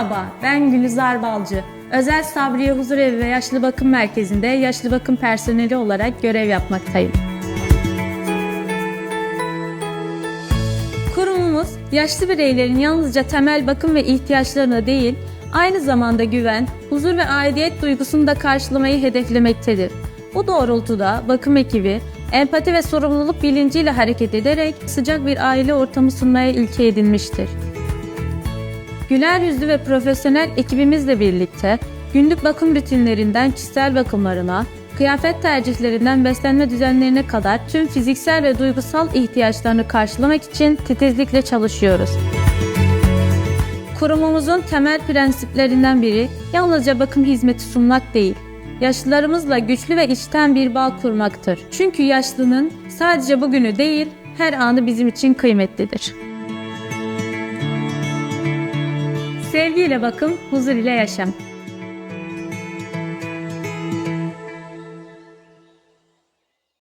Merhaba, ben Gülizar Balcı. Özel Sabriye Huzur Evi ve Yaşlı Bakım Merkezi'nde yaşlı bakım personeli olarak görev yapmaktayım. Kurumumuz yaşlı bireylerin yalnızca temel bakım ve ihtiyaçlarına değil, aynı zamanda güven, huzur ve aidiyet duygusunu da karşılamayı hedeflemektedir. Bu doğrultuda bakım ekibi empati ve sorumluluk bilinciyle hareket ederek sıcak bir aile ortamı sunmaya ilke edinmiştir. Güler yüzlü ve profesyonel ekibimizle birlikte günlük bakım rutinlerinden kişisel bakımlarına, kıyafet tercihlerinden beslenme düzenlerine kadar tüm fiziksel ve duygusal ihtiyaçlarını karşılamak için titizlikle çalışıyoruz. Kurumumuzun temel prensiplerinden biri yalnızca bakım hizmeti sunmak değil, yaşlılarımızla güçlü ve içten bir bağ kurmaktır. Çünkü yaşlının sadece bugünü değil, her anı bizim için kıymetlidir. Sevgiyle bakım, huzur ile yaşam.